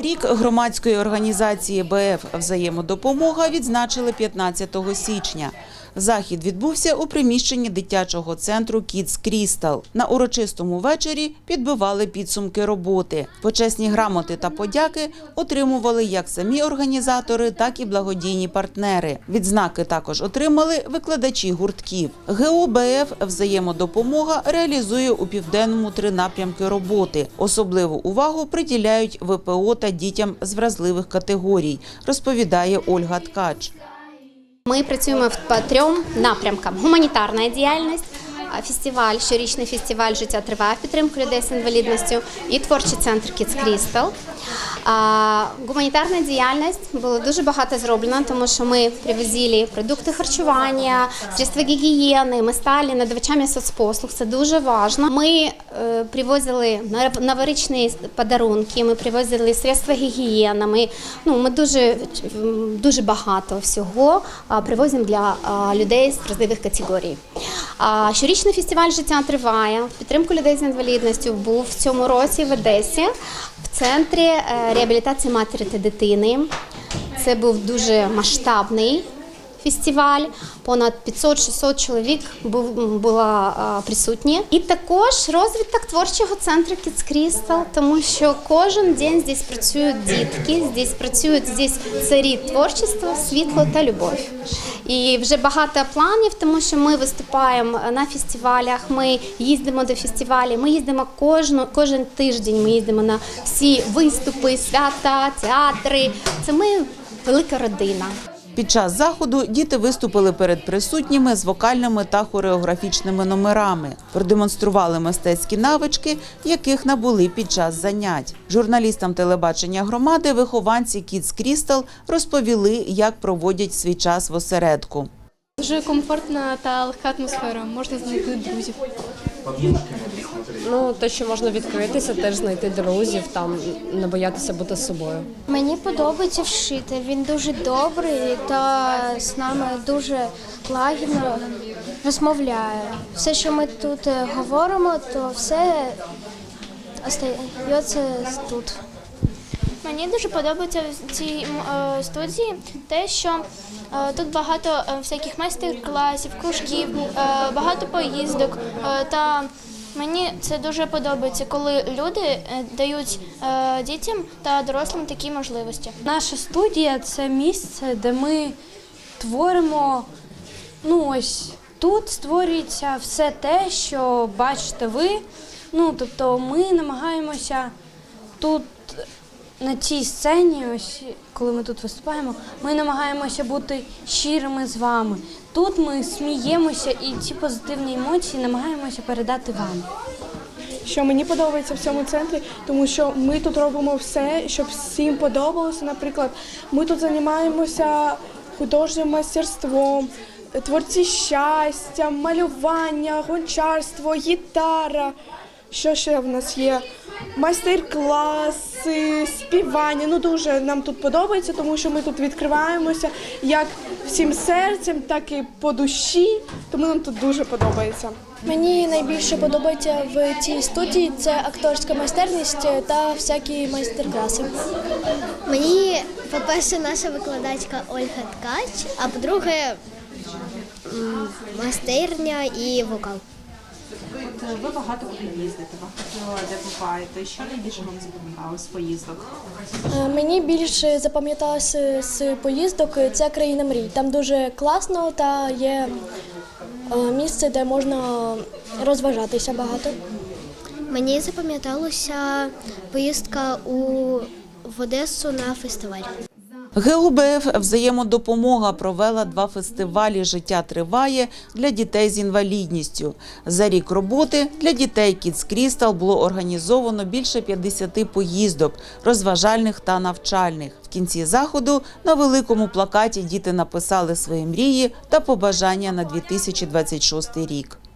Рік громадської організації БФ Взаємодопомога відзначили 15 січня. Захід відбувся у приміщенні дитячого центру Kids Crystal. На урочистому вечорі підбивали підсумки роботи. Почесні грамоти та подяки отримували як самі організатори, так і благодійні партнери. Відзнаки також отримали викладачі гуртків. ГО БФ Взаємодопомога реалізує у південному три напрямки роботи. Особливу увагу приділяють ВПО та дітям з вразливих категорій, розповідає Ольга Ткач. Ми працюємо по трьом напрямкам: гуманітарна діяльність, фестиваль, щорічний фестиваль життя триває підтримку людей з інвалідністю і творчий центр Kids Crystal. Гуманітарна діяльність було дуже багато зроблено, тому що ми привозили продукти харчування, средства гігієни. Ми стали надавачами соцпослуг. Це дуже важливо. Ми е, привозили нов- новорічні подарунки, ми привозили средства гігієни. Ми, ну, ми дуже, дуже багато всього привозимо для людей з вразливих категорій. Щорічний фестиваль життя триває. Підтримку людей з інвалідністю був в цьому році в Одесі в центрі е, реабілітації матері та дитини. Це був дуже масштабний фестиваль. Понад 500-600 чоловік був була присутні. І також розвиток творчого центру Kids Crystal, тому що кожен день здесь працюють дітки, здесь працюють здесь царі творчества, світло та любов. І вже багато планів, тому що ми виступаємо на фестивалях. Ми їздимо до фестивалів. Ми їздимо кожну кожен тиждень. Ми їздимо на всі виступи, свята, театри. Це ми велика родина. Під час заходу діти виступили перед присутніми з вокальними та хореографічними номерами, продемонстрували мистецькі навички, яких набули під час занять. Журналістам телебачення громади вихованці Kids Crystal розповіли, як проводять свій час в осередку. Дуже комфортна та легка атмосфера. Можна знайти друзів. Ну, те, що можна відкритися, теж знайти друзів, там не боятися бути собою. Мені подобається вшити. Він дуже добрий та з нами дуже лагідно розмовляє. Все, що ми тут е, говоримо, то все остається тут. Мені дуже подобається в цій е, студії те, що е, тут багато всяких майстер-класів, кружків, багато поїздок. Та мені це дуже подобається, коли люди е, дають е, дітям та дорослим такі можливості. Наша студія це місце, де ми творимо. Ну ось тут створюється все те, що бачите ви. Ну тобто ми намагаємося тут на цій сцені, ось коли ми тут виступаємо, ми намагаємося бути щирими з вами. Тут ми сміємося і ці позитивні емоції намагаємося передати вам. що мені подобається в цьому центрі, тому що ми тут робимо все, щоб всім подобалося. Наприклад, ми тут займаємося художнім майстерством, творці щастя, малювання, гончарство, гітара. Що ще в нас є? Майстер-класи, співання. Ну дуже нам тут подобається, тому що ми тут відкриваємося як всім серцем, так і по душі. Тому нам тут дуже подобається. Мені найбільше подобається в цій студії це акторська майстерність та всякі майстер-класи. Мені, по-перше, наша викладачка Ольга Ткач, а по-друге, майстерня і вокал. Ви багато куди їздите, багато де буваєте. Що найбільше вам запам'яталось з поїздок? Е, Мені більше запам'яталося з поїздок це країна мрій. Там дуже класно та є е, місце, де можна розважатися багато. Мені запам'яталася поїздка у в Одесу на фестиваль. ГУБФ «Взаємодопомога» провела два фестивалі «Життя триває» для дітей з інвалідністю. За рік роботи для дітей Kids Crystal було організовано більше 50 поїздок, розважальних та навчальних. В кінці заходу на великому плакаті діти написали свої мрії та побажання на 2026 рік.